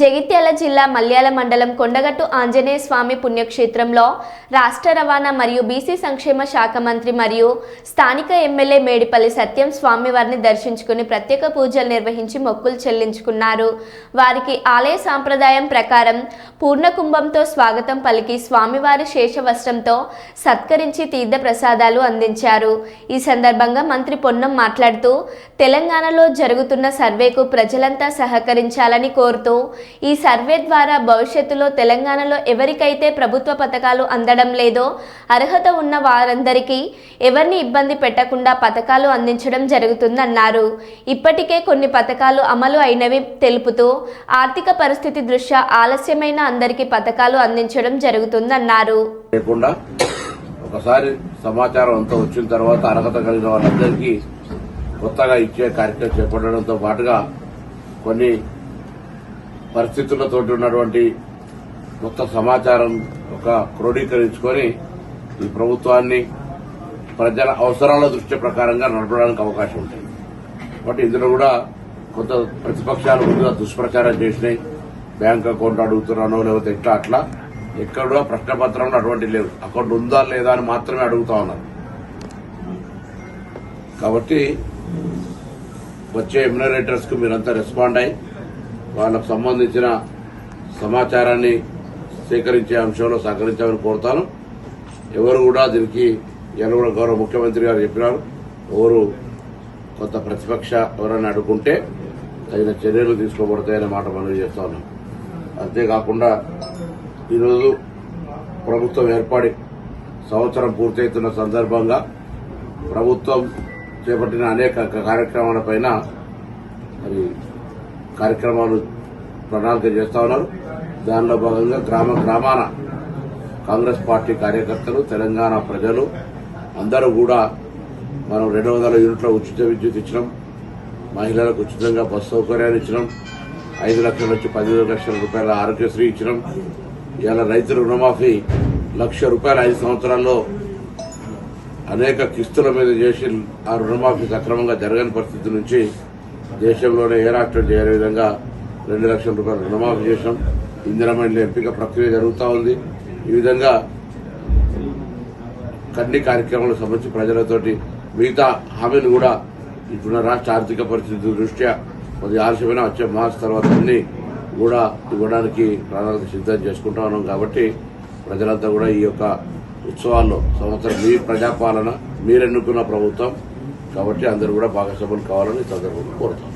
జగిత్యాల జిల్లా మల్యాల మండలం కొండగట్టు ఆంజనేయ స్వామి పుణ్యక్షేత్రంలో రాష్ట్ర రవాణా మరియు బీసీ సంక్షేమ శాఖ మంత్రి మరియు స్థానిక ఎమ్మెల్యే మేడిపల్లి సత్యం స్వామివారిని దర్శించుకుని ప్రత్యేక పూజలు నిర్వహించి మొక్కులు చెల్లించుకున్నారు. వారికి ఆలయ సాంప్రదాయం ప్రకారం పూర్ణకుంభంతో స్వాగతం పలికి స్వామివారి శేషవస్త్రంతో సత్కరించి తీర్థ ప్రసాదాలు అందించారు. ఈ సందర్భంగా మంత్రి పొన్నం మాట్లాడుతూ తెలంగాణలో జరుగుతున్న సర్వేకు ప్రజలంతా సహకరించాలని కోరుతూ ఈ సర్వే ద్వారా భవిష్యత్తులో తెలంగాణలో ఎవరికైతే ప్రభుత్వ పథకాలు అందడం లేదో అర్హత ఉన్న వారందరికీ ఎవరిని ఇబ్బంది పెట్టకుండా పథకాలు అందించడం జరుగుతుందన్నారు. ఇప్పటికే కొన్ని పథకాలు అమలు అయినవి తెలుపుతూ ఆర్థిక పరిస్థితి దృష్ట్యా ఆలస్యమైన అందరికీ పథకాలు అందించడం జరుగుతుందన్నారు. ఒకసారి సమాచారం అంతా వచ్చిన తర్వాత అర్హత కలిగిన వాళ్ళందరికీ కొత్తగా ఇచ్చే కార్యక్రమం చేపట్టడంతో పాటుగా కొన్ని పరిస్థితులతో ఉన్నటువంటి కొత్త సమాచారం ఒక క్రోడీకరించుకొని ఈ ప్రభుత్వాన్ని ప్రజల అవసరాల దృష్టి ప్రకారంగా నడపడానికి అవకాశం ఉంటుంది. కాబట్టి ఇందులో కూడా కొంత ప్రతిపక్షాలు ముందుగా దుష్ప్రచారం చేసినాయి. బ్యాంక్ అకౌంట్ అడుగుతున్నానో లేకపోతే ఎట్లా అట్లా ఎక్కడ కూడా ప్రశ్నపత్రంలో అటువంటి లేవు. అకౌంట్ ఉందా లేదా అని మాత్రమే అడుగుతా ఉన్నారు. కాబట్టి వచ్చే ఎమ్యునరేటర్స్కు మీరంతా రెస్పాండ్ అయ్యి వాళ్ళకు సంబంధించిన సమాచారాన్ని సేకరించే అంశంలో సహకరించాలని కోరుతాను. ఎవరు కూడా దీనికి ఎలా కూడా గౌరవ ముఖ్యమంత్రి గారు చెప్పినారు. ఎవరు కొంత ప్రతిపక్ష ఎవరైనా అడుగుంటే తగిన చర్యలు తీసుకోబడతాయనే మాట మనవి చేస్తా ఉన్నాం. అంతేకాకుండా ఈరోజు ప్రభుత్వం ఏర్పడి సంవత్సరం పూర్తవుతున్న సందర్భంగా ప్రభుత్వం చేపట్టిన అనేక కార్యక్రమాలపైన మరి కార్యక్రమాలు ప్రణాళిక చేస్తా ఉన్నారు. దానిలో భాగంగా గ్రామ గ్రామాన కాంగ్రెస్ పార్టీ కార్యకర్తలు తెలంగాణ ప్రజలు అందరూ కూడా మనం రెండు వందల యూనిట్ల ఉచిత విద్యుత్ ఇచ్చినాం. మహిళలకు ఉచితంగా బస్సు సౌకర్యాన్ని ఇచ్చినాం. ఐదు లక్షల నుంచి పదిహేను లక్షల రూపాయల ఆరోగ్యశ్రీ ఇచ్చినాం. ఇవాళ రైతు రుణమాఫీ లక్ష రూపాయల ఐదు సంవత్సరాల్లో అనేక కిస్తుల మీద చేసి ఆ రుణమాఫీ సక్రమంగా జరగని పరిస్థితి నుంచి దేశంలోనే ఏ రాష్ట్రం చేయని విధంగా రెండు లక్షల రూపాయలు రుణమాఫీ చేశాం. ఇందిరామండలి ఎంపిక ప్రక్రియ జరుగుతూ ఉంది. ఈ విధంగా కన్ని కార్యక్రమాలకు సంబంధించి ప్రజలతోటి మిగతా హామీలు కూడా ఇప్పుడున్న రాష్ట్ర ఆర్థిక పరిస్థితి దృష్ట్యా కొద్ది ఆలస్యమైన వచ్చే మార్చి తర్వాత అన్ని కూడా ఇవ్వడానికి ప్రణాళిక సిద్ధం చేసుకుంటా ఉన్నాం కాబట్టి ప్రజలంతా కూడా ఈ యొక్క ఉత్సవాల్లో సంవత్సరం మీ ప్రజాపాలన మీరెన్నుకున్న ప్రభుత్వం కాబట్టి అందరూ కూడా భాగస్వాములు కావాలని సందర్భంగా కోరుతాం.